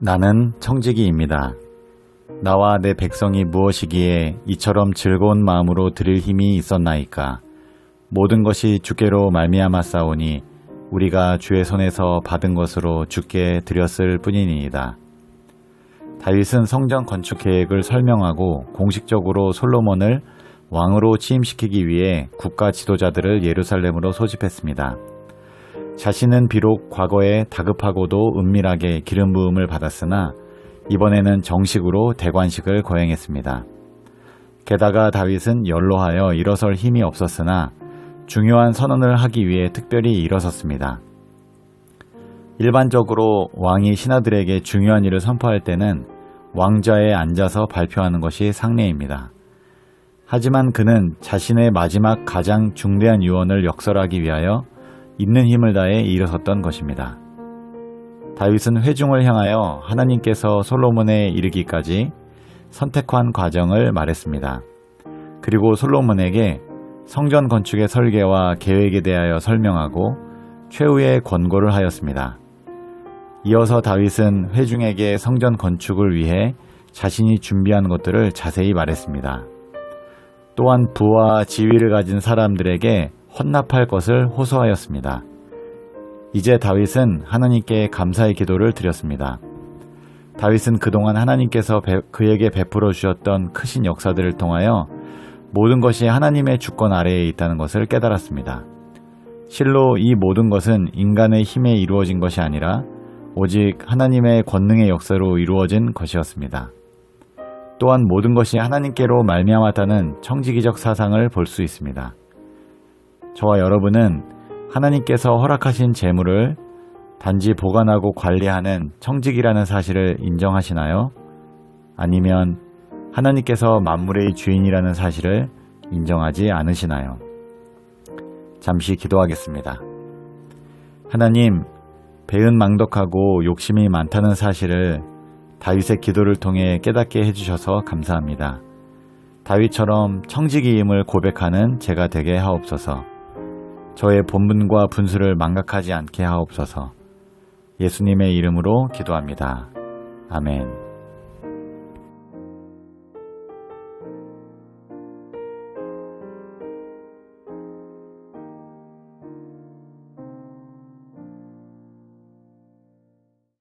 나는 청지기입니다. 나와 내 백성이 무엇이기에 이처럼 즐거운 마음으로 드릴 힘이 있었나이까. 모든 것이 주께로 말미암아 싸우니 우리가 주의 손에서 받은 것으로 주께 드렸을 뿐이니이다. 다윗은 성전 건축 계획을 설명하고 공식적으로 솔로몬을 왕으로 취임시키기 위해 국가 지도자들을 예루살렘으로 소집했습니다. 자신은 비록 과거에 다급하고도 은밀하게 기름 부음을 받았으나 이번에는 정식으로 대관식을 거행했습니다. 게다가 다윗은 연로하여 일어설 힘이 없었으나 중요한 선언을 하기 위해 특별히 일어섰습니다. 일반적으로 왕이 신하들에게 중요한 일을 선포할 때는 왕좌에 앉아서 발표하는 것이 상례입니다. 하지만 그는 자신의 마지막 가장 중대한 유언을 역설하기 위하여 있는 힘을 다해 일어섰던 것입니다. 다윗은 회중을 향하여 하나님께서 솔로몬에 이르기까지 선택한 과정을 말했습니다. 그리고 솔로몬에게 성전 건축의 설계와 계획에 대하여 설명하고 최후의 권고를 하였습니다. 이어서 다윗은 회중에게 성전 건축을 위해 자신이 준비한 것들을 자세히 말했습니다. 또한 부와 지위를 가진 사람들에게 헌납할 것을 호소하였습니다. 이제 다윗은 하나님께 감사의 기도를 드렸습니다. 다윗은 그동안 하나님께서 그에게 베풀어 주셨던 크신 역사들을 통하여 모든 것이 하나님의 주권 아래에 있다는 것을 깨달았습니다. 실로 이 모든 것은 인간의 힘에 이루어진 것이 아니라 오직 하나님의 권능의 역사로 이루어진 것이었습니다. 또한 모든 것이 하나님께로 말미암았다는 청지기적 사상을 볼 수 있습니다. 저와 여러분은 하나님께서 허락하신 재물을 단지 보관하고 관리하는 청직이라는 사실을 인정하시나요? 아니면 하나님께서 만물의 주인이라는 사실을 인정하지 않으시나요? 잠시 기도하겠습니다. 하나님, 배은망덕하고 욕심이 많다는 사실을 다윗의 기도를 통해 깨닫게 해주셔서 감사합니다. 다윗처럼 청지기임을 고백하는 제가 되게 하옵소서. 저의 본분과 분수를 망각하지 않게 하옵소서. 예수님의 이름으로 기도합니다. 아멘.